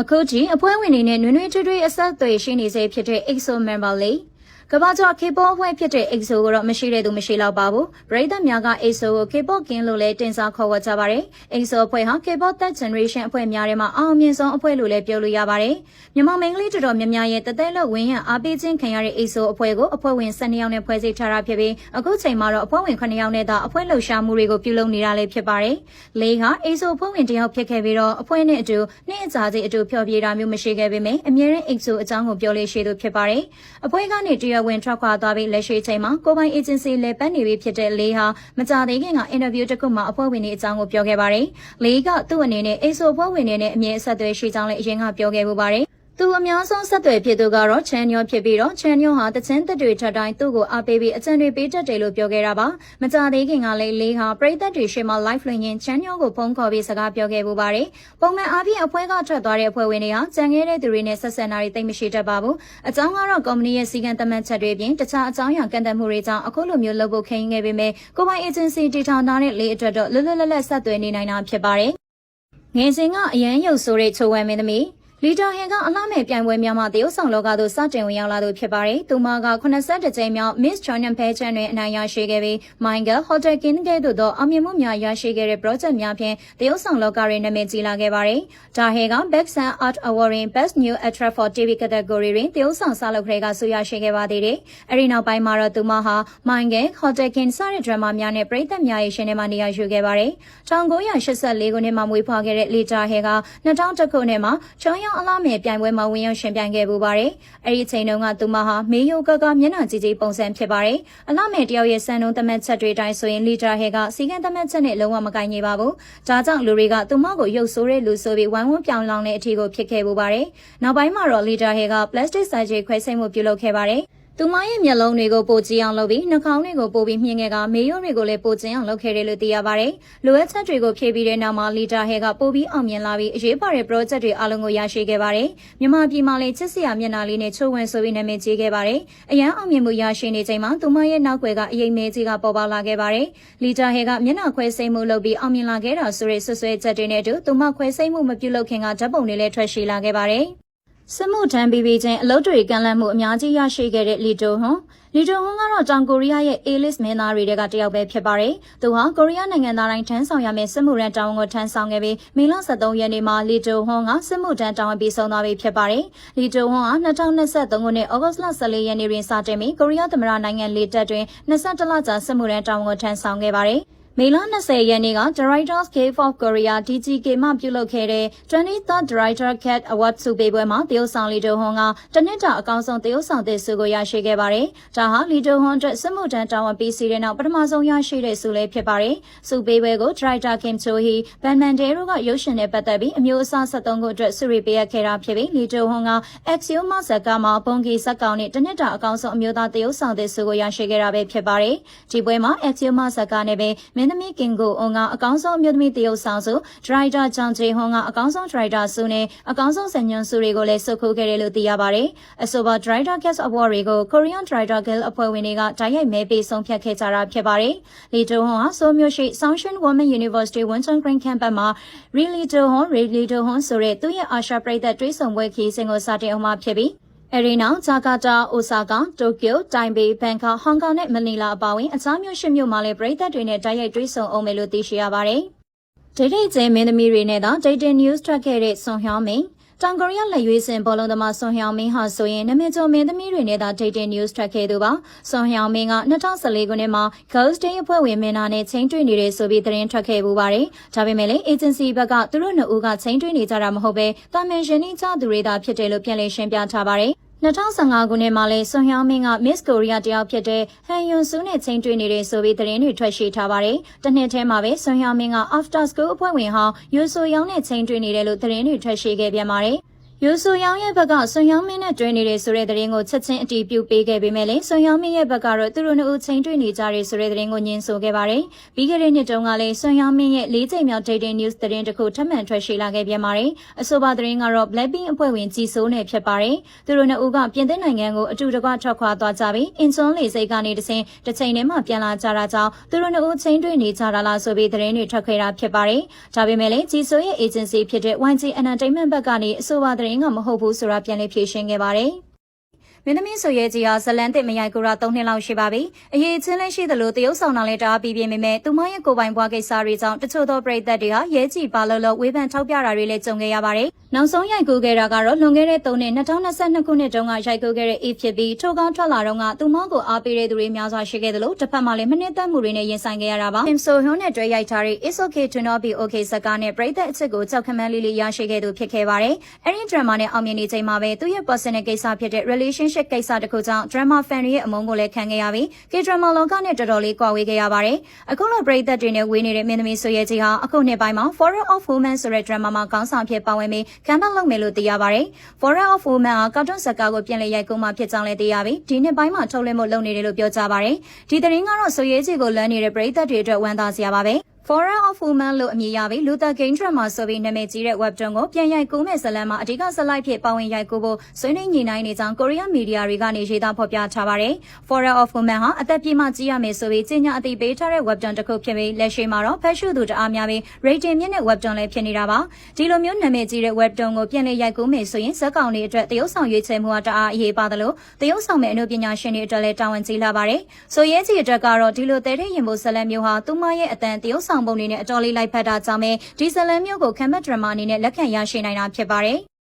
အခုချိန်အဖွဲ့ဝင်တွေနဲ့နွေးနွေးထွေးထွေးအဆက်အသွယ်ရှိနေစေဖြစ်တဲ့ EXO member လေး ကမ္ဘာကျော် K-pop အဖွဲ့ဖြစ်တဲ့ EXO ကိုတော့မရှိတဲ့သူမရှိတော့ပါဘူး။ပရိသတ်များက EXO ကို K-pop King လို့လည်းတင်စားခေါ်ဝေါ်ကြပါတယ်။ EXO အဖွဲ့ဟာ K-pop Third Generation အဖွဲ့များထဲမှာအအောင်မြင်ဆုံးအဖွဲ့လို့လည်းပြောလို့ရပါတယ်။မြန်မာမိန်းကလေးတော်တော်များများရဲ့တသက်လောက်ဝင်းရံအားပေးခြင်းခံရတဲ့ EXO အဖွဲ့ကိုအဖွဲ့ဝင်12ယောက်နဲ့ဖွဲ့စည်းထားတာဖြစ်ပြီးအခုချိန်မှာတော့အဖွဲ့ဝင်9ယောက်နဲ့သာအဖွဲ့လှုပ်ရှားမှုတွေကိုပြုလုပ်နေတာလည်းဖြစ်ပါတယ်။လေးဟာ EXO အဖွဲ့ဝင်တယောက်ဖြစ်ခဲ့ပြီးတော့အဖွဲ့နဲ့အတူနှစ်အကြာစီအတူဖျော်ဖြေတာမျိုးမရှိခဲ့ပေမဲ့အမြဲတမ်း EXO အကြောင်းကိုပြောလို့ရှိသူဖြစ်ပါတယ်။အဖွဲ့ကနေတရဝင်ထွက်ခွာသွားပြီးလက်ရှိချိန်မှာကိုပိုင် agency လေပတ်နေပြီဖြစ်တဲ့လေးဟာမကြသေးခင်ကအင်တာဗျူးတစ်ခုမှာအဖွဲ့ဝင်တွေအကြောင်းကိုပြောခဲ့ပါတယ်။လေးကသူ့အနေနဲ့ EXO အဖွဲ့ဝင်တွေနဲ့အမြဲအဆက်အသွယ်ရှိကြောင်းလည်းအရင်ကပြောခဲ့ပူပါတယ်။ သူအများဆုံးဆက်သွယ်ဖြစ်သူကတော့ချန်ညောဖြစ်ပြီးတော့ချန်ညောဟာတချင်းသက်တွေထက်တိုင်းသူ့ကိုအားပေးပြီးအကြံတွေပေးတတ်တယ်လို့ပြောခဲ့တာပါမကြသေးခင်ကလည်းလေးဟာပရိသတ်တွေရှေ့မှာ live လွှင့်ရင်းချန်ညောကိုဖုန်းခေါ်ပြီးစကားပြောခဲ့ပူပါတယ်ပုံမှန်အားဖြင့်အဖွဲ့ကထွက်သွားတဲ့အဖွဲ့ဝင်တွေဟာကြံခဲ့တဲ့သူတွေနဲ့ဆက်ဆံတာတွေသိမရှိတတ်ပါဘူးအကြောင်းကတော့ကုမ္ပဏီရဲ့စီကံသတ်မှတ်ချက်တွေပြင်တခြားအကြောင်းအရာကန့်သတ်မှုတွေကြောင့်အခုလိုမျိုးလုပ်ဖို့ခင်းခဲ့ပေမဲ့ကိုပိုင် agency တည်ထောင်ထားတဲ့လေးအတွက်တော့လွတ်လွတ်လပ်လပ်ဆက်သွယ်နေနိုင်တာဖြစ်ပါတယ်ငယ်စဉ်ကအရန်ရုပ်ဆိုးတဲ့ချိုဝဲမင်းသမီး လီတာဟင်ကအလှမဲ့ပြိုင်ပွဲများမှာတရုတ်ဆောင်လောကသို့စတင်ဝင်ရောက်လာသူဖြစ်ပါတယ်။သူမက82ကြိမ်မြောက် Miss China Pageant တွင်အနိုင်ရရှိခဲ့ပြီး Michael Hotel King ကဲ့သို့သောအောင်မြင်မှုများရရှိခဲ့တဲ့ project များဖြင့်တရုတ်ဆောင်လောကတွင်နာမည်ကြီးလာခဲ့ပါတယ်။ဒါဟင်က Best Sun Art Award တွင် Best New Actress for TV category တွင်တရုတ်ဆောင်စလုပ်ခရဲကဆုရရှိခဲ့ပါသေးတယ်။အဲဒီနောက်ပိုင်းမှာတော့သူမဟာ Michael Hotel King စတဲ့ drama များနဲ့ပြည်သက်များရဲ့ရှင်ထဲမှာနေရာယူခဲ့ပါတယ်။1984ခုနှစ်မှာမွေးဖွားခဲ့တဲ့လီတာဟင်က2000ခုနှစ်မှာချောင်းရောင်အလားမဲ့ပြိုင်ပွဲမှာဝင်ရောက်ရှင်ပြိုင်ခဲ့ပူပါတယ်။အဲဒီအချိန်တုန်းကသူမဟာမေယိုကကမျက်နှာကြီးကြီးပုံစံဖြစ်ပါတယ်။အလားမဲ့တယောက်ရဲ့စံနှုန်းသတ်မှတ်ချက်တွေတိုင်းဆိုရင်လီတာဟဲကစီကံသတ်မှတ်ချက်နဲ့လုံးဝမကိုင်းနေပါဘူး။ဒါကြောင့်လူတွေကသူမကိုရုပ်ဆိုးတဲ့လူဆိုပြီးဝိုင်းဝန်းပြောင်းလောင်တဲ့အထီကိုဖြစ်ခဲ့ပူပါတယ်။နောက်ပိုင်းမှာတော့လီတာဟဲက plastic surgery ခွဲစိတ်မှုပြုလုပ်ခဲ့ပါတယ်။ သူမရဲ့မျက်လုံးတွေကိုပိုကြည့်အောင်လုပ်ပြီးနှာခေါင်းတွေကိုပိုပြီးမြင်ခဲ့ကမေရိုးတွေကိုလည်းပိုကျင်းအောင်လုပ်ခဲ့တယ်လို့သိရပါတယ်။လိုအပ်ချက်တွေကိုဖြည့်ပြီးတဲ့နောက်မှာလီတာဟဲကပိုပြီးအောင်မြင်လာပြီးအရေးပါတဲ့ project တွေအားလုံးကိုရရှိခဲ့ပါတယ်။မြန်မာပြည်မှာလည်းချစ်စရာမျက်နှာလေးနဲ့ချိုးဝင်ဆိုပြီးနာမည်ကြီးခဲ့ပါတယ်။အရန်အောင်မြင်မှုရရှိနေချိန်မှာသူမရဲ့နောက်ွယ်ကအရေးမဲကြီးကပေါ်ပေါလာခဲ့ပါတယ်။လီတာဟဲကမျက်နှာခွဲစိတ်မှုလုပ်ပြီးအောင်မြင်လာခဲ့တာဆိုတဲ့ဆွဆွဲချက်တွေနဲ့အတူသူမခွဲစိတ်မှုမပြုလုပ်ခင်ကဓာတ်ပုံတွေလည်းထွက်ရှိလာခဲ့ပါတယ်။ စစ်မှုထမ်းပြီးပြီးချင်းအလုပ်တွေကန့်လန့်မှုအများကြီးရရှိခဲ့တဲ့လီတိုဟွန်လီတိုဟွန်ကတော့တောင်ကိုရီးယားရဲ့ A-list မင်းသားတွေကတယောက်ပဲဖြစ်ပါတယ်။သူဟာကိုရီးယားနိုင်ငံသားတိုင်းထမ်းဆောင်ရမယ့်စစ်မှုရန်တာဝန်ကိုထမ်းဆောင်ခဲ့ပြီးမေလ23ရက်နေ့မှာလီတိုဟွန်ကစစ်မှုထမ်းတာဝန်ပြီးဆုံးသွားပြီဖြစ်ပါတယ်။လီတိုဟွန်က2023ခုနှစ်ဩဂုတ်လ14ရက်နေ့တွင်စတင်ပြီးကိုရီးယားသမ္မတနိုင်ငံလေတပ်တွင်22လကြာစစ်မှုရန်တာဝန်ကိုထမ်းဆောင်ခဲ့ပါတယ်။ မေလ20ရက်နေ့က Directors Guild of Korea DGK မှပြုလုပ်ခဲ့တဲ့ 23rd Director Cat Award ဆုပေးပွဲမှာတရုတ်ဆောင်လီတိုဟွန်ကတနစ်တာအကောင်းဆုံးတရုတ်ဆောင်သစ်ဆုကိုရရှိခဲ့ပါတယ်။ဒါဟာလီတိုဟွန်အတွက်စစ်မှုထမ်းတာဝန်ပေးစီတဲ့နောက်ပထမဆုံးရရှိတဲ့ဆုလည်းဖြစ်ပါတယ်။ဆုပေးပွဲကို Director Kim Cho Hee, Ban Mandel တို့ကရုပ်ရှင်နဲ့ပတ်သက်ပြီးအမျိုးအစား73ခုအတွက်ဆုရိပေးအပ်ခဲ့တာဖြစ်ပြီးလီတိုဟွန်က Axioma ဇက်ကမှာဘုံကီဇက်ကောင်နဲ့တနစ်တာအကောင်းဆုံးအမျိုးသားတရုတ်ဆောင်သစ်ဆုကိုရရှိခဲ့တာပဲဖြစ်ပါတယ်။ဒီပွဲမှာ Axioma ဇက်ကနဲ့ပဲမင်းသမီးကင်ကိုအွန်ကအကောင်းဆုံးအမျိုးသမီးတရုတ်ဆောင်စုဒရိုက်တာဂျွန်ဂျေဟွန်ကအကောင်းဆုံးဒရိုက်တာဆုနဲ့အကောင်းဆုံးဆင်ညွှန်းဆုတွေကိုလည်းဆုခိုးခဲ့တယ်လို့သိရပါတယ်။အဆိုပါဒရိုက်တာ Guest Award တွေကို Korean Director Guild အဖွဲ့ဝင်တွေကတိုက်ရိုက်မဲပေးဆုံးဖြတ်ခဲ့ကြတာဖြစ်ပါတယ်။လီတိုဟွန်ဟာဆိုမျိုးရှိ Sunshine Women University Wonton Green Campus မှာ Really To Hon Really To Hon ဆိုတဲ့သူ့ရဲ့အာရှပရိသတ်တွေးဆောင်ပွဲခီးစဉ်ကိုစတင်အောင်မှာဖြစ်ပြီး အဲဒီနောက်ဂျာကာတာ၊အိုဆာကာ၊တိုကျို၊တိုင်ပေ၊ဘန်ကောက်၊ဟောင်ကောင်နဲ့မနီလာအပါအဝင်အခြားမြို့ရှိမြို့မှာလည်းပြည်သက်တွေနဲ့တိုက်ရိုက်တွေ့ဆုံအောင်မယ်လို့သိရှိရပါတယ်။ဒိတ်ဒိတ်ကျဲမင်းသမီးတွေနဲ့သာ Data News ထွက်ခဲ့တဲ့ဆွန်ဟျောင်းမင်းတောင်ကိုရီးယားလက်ရွေးစင်ဘောလုံးသမားဆွန်ဟျောင်မင်းဟာဆိုရင်နမကျော်မင်းသမီးတွေနဲ့သာ Dating News ထွက်ခဲ့သူပါဆွန်ဟျောင်မင်းက2014ခုနှစ်မှာ Girls Day အဖွဲ့ဝင်မင်းသားနဲ့ချင်းတွေ့နေတဲ့ဆိုပြီးသတင်းထွက်ခဲ့ပူပါတယ်ဒါပေမဲ့လည်း agency ဘက်ကသူတို့နှစ်ဦးကချင်းတွေ့နေကြတာမဟုတ်ပဲတာမန်ရှင်နေကြသူတွေသာဖြစ်တယ်လို့ပြန်လည်ရှင်းပြထားပါတယ် 2015ခုနှစ်မှာလဲဆွန်ဟျောင်းမင်းက Miss Korea တယောက်ဖြစ်တဲ့ဟန်ယွန်ဆူနဲ့ချင်းတွေ့နေတဲ့ဆိုပြီးသတင်းတွေထွက်ရှိထားပါတယ်။တစ်နှစ်ထဲမှာပဲဆွန်ဟျောင်းမင်းက After School အဖွဲ့ဝင်ဟောင်းယူဆိုယောင်းနဲ့ချင်းတွေ့နေတယ်လို့သတင်းတွေထွက်ရှိခဲ့ပြန်ပါတယ်။ ယူဆူယောင်ရဲ့ဘက်ကဆွန်ယောင်မင်းနဲ့တွေ့နေတဲ့ဆိုတဲ့သတင်းကိုချက်ချင်းအတည်ပြုပေးခဲ့ပေမဲ့လည်းဆွန်ယောင်မင်းရဲ့ဘက်ကတော့သူတို့နှစ်ဦးချိန်တွေ့နေကြတဲ့ဆိုတဲ့သတင်းကိုညင်ဆိုခဲ့ပါတယ်။ပြီးခဲ့တဲ့နှစ်တုန်းကလည်းဆွန်ယောင်မင်းရဲ့လေးချိန်မြောက် dating news သတင်းတစ်ခုထပ်မံထွက်ရှိလာခဲ့ပြန်ပါတယ်။အဆိုပါသတင်းကတော့ Blackpink အဖွဲ့ဝင်ကြည်စိုးနဲ့ဖြစ်ပါတယ်။သူတို့နှစ်ဦးကပြင်သစ်နိုင်ငံကိုအတူတကွထွက်ခွာသွားကြပြီးအင်ချွန်လေစိတ်ကနေတဆင်တစ်ချိန်တည်းမှပြန်လာကြတာကြောင့်သူတို့နှစ်ဦးချိန်တွေ့နေကြတာလားဆိုပြီးသတင်းတွေထွက်ခဲ့တာဖြစ်ပါတယ်။ဒါပေမဲ့လည်းကြည်စိုးရဲ့ agency ဖြစ်တဲ့ YG Entertainment ဘက်ကနေအဆိုပါသတင်းကမဟုတ်ဘူးဆိုတာပြန်လည်ဖြေရှင်းခဲ့ပါတယ်။ မင်းသမီးဆိုရဲကြီးဟာဇလန်တစ်မရိုက်ကူတာ၃နှစ်လောက်ရှိပါပြီ။အရေးချင်းလည်းရှိသလိုတရုတ်ဆောင်တာလည်းတအားပြီးပြင်းပေမဲ့သူမရဲ့ကိုယ်ပိုင်ဘွားကိစ္စတွေကြောင့်တချို့သောပရိသတ်တွေဟာရဲကြီးပါလို့လို့ဝေဖန်ထောက်ပြတာတွေလည်းကြုံခဲ့ရပါတယ်။နောက်ဆုံးရိုက်ကူခဲ့တာကတော့လွန်ခဲ့တဲ့၃နှစ်2022ခုနှစ်တုန်းကရိုက်ကူခဲ့တဲ့ A ဖြစ်ပြီးထိုကောင်းထွက်လာတော့ကသူမကိုအားပေးတဲ့သူတွေများစွာရှိခဲ့တယ်လို့တစ်ဖက်မှာလည်းမနစ်သက်မှုတွေနဲ့ရင်ဆိုင်ခဲ့ရတာပါ။ Kim So Hyun နဲ့တွဲရိုက်ထားတဲ့ It's Okay to Not Be Okay ဇာတ်ကားနဲ့ပရိသတ်အစ်စ်ကိုကြောက်ခမန်းလေးလေးရရှိခဲ့သူဖြစ်ခဲ့ပါတယ်။အဲဒီ drama နဲ့အောင်မြင်နေချိန်မှာပဲသူ့ရဲ့ personal ကိစ္စဖြစ်တဲ့ relationship ကိစ္စတစ်ခုကြောင့် drama fan တွေရဲ့အမုန်းကိုလည်းခံခဲ့ရပြီး K-drama လောကနဲ့တော်တော်လေးကွာဝေးခဲ့ရပါတယ်။အခုလိုပရိသတ်တွေနဲ့ဝေးနေတဲ့မင်းသမီးဆိုရဲကြီးဟာအခုနှစ်ပိုင်းမှာ Forum of Women ဆိုတဲ့ drama မှာခေါင်းဆောင်ဖြစ်ပါဝင်ပြီးကမ်းပတ်လုပ်မယ်လို့သိရပါတယ်။ Forum of Women ဟာကာတွန်းဇာတ်ကားကိုပြန်လည်ရိုက်ကူးမှဖြစ်ကြောင်းလည်းသိရပြီးဒီနှစ်ပိုင်းမှာထုတ်လွှင့်ဖို့လုပ်နေတယ်လို့ပြောကြပါတယ်။ဒီသတင်းကတော့ဆိုရဲကြီးကိုလွမ်းနေတဲ့ပရိသတ်တွေအတွက်ဝမ်းသာစရာပါပဲ။ Forum of Women လို့အမည်ရပြီး Luther King Drama ဆိုပြီးနာမည်ကြီးတဲ့ webtoon ကိုပြန်ရိုက်ကူးမဲ့ဇာတ်လမ်းမှာအဓိကဇာတ်လိုက်ဖြစ်ပါဝင်ရိုက်ကူးဖို့ဆွေးနွေးညှိနှိုင်းနေကြောင်းကိုရီးယားမီဒီယာတွေကနေရေးသားဖော်ပြထားပါတယ်။ Forum of Women ဟာအသက်ပြည့်မှကြီးရမယ်ဆိုပြီးကြေညာအသိပေးထားတဲ့ webtoon တစ်ခုဖြစ်ပြီးလက်ရှိမှာတော့ဖက်ရှုသူတအားများပြီး rating မြင့်တဲ့ webtoon လည်းဖြစ်နေတာပါ။ဒီလိုမျိုးနာမည်ကြီးတဲ့ webtoon ကိုပြန်လည်ရိုက်ကူးမယ်ဆိုရင်ဇာတ်ကောင်တွေအတွက်တရုတ်ဆောင်ရွေးချယ်မှုကတအားအရေးပါတယ်လို့တရုတ်ဆောင်မဲ့အမှုပညာရှင်တွေအတွက်လည်းတာဝန်ကြီးလာပါတယ်။ဆိုရဲကြီးအတွက်ကတော့ဒီလိုတဲတဲ့ရင်ဖို့ဇာတ်လမ်းမျိုးဟာသူမရဲ့အတန်တရုတ်ဆောင်ပုံတွေနဲ့အတော်လေးလိုက်ဖက်တာကြောင့်ပဲဒီဇလန်မျိုးကိုခံမတ်ဒရမာအနေနဲ့လက်ခံရရှိနိုင်တာဖြစ်ပါတယ်။